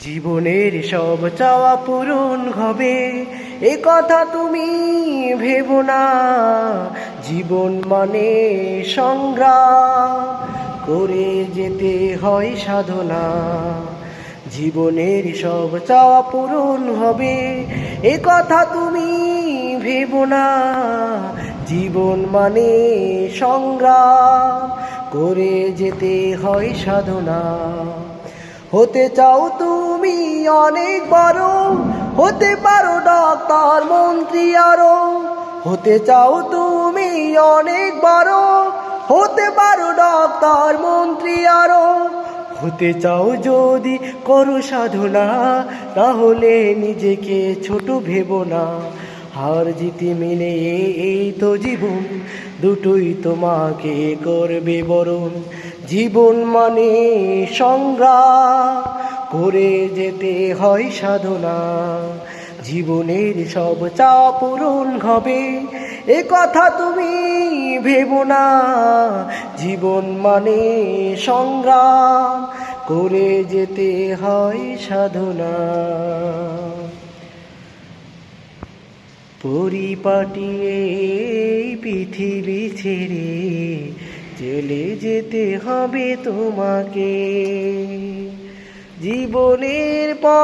জীবনের সব চাওয়া পূরণ হবে। এ কথা তুমি ভেবো না। জীবন মানে সংগ্রাম। করে যেতে হয় সাধনা। জীবনের সব চাওয়া পূরণ হবে। এ কথা তুমি ভেবো না। জীবন মানে সংগ্রাম। করে যেতে হয় সাধনা। হতে চাও তুমি অনেক বড়, হতে পারো ডাক্তার, মন্ত্রী আরও। হতে চাও তুমি অনেক বড়, হতে পারো ডাক্তার, মন্ত্রী আরও। হতে চাও যদি করো সাধনা, তাহলে নিজেকে ছোট ভেবো না। হার জিতে মেনে এই তো জীবন, দুটোই তোমাকে করবে বরণ। জীবন মানে সংগ্রাম। করে যেতে হয় সাধনা। জীবনের সব চা পূরণ হবে, এ কথা তুমি ভেবো না। জীবন মানে সংগ্রাম, করে যেতে হয় সাধনা। পরিপাটি এই পৃথিবী ছেড়ে চলে যেতে হবে তোমাকে। জীবনের পর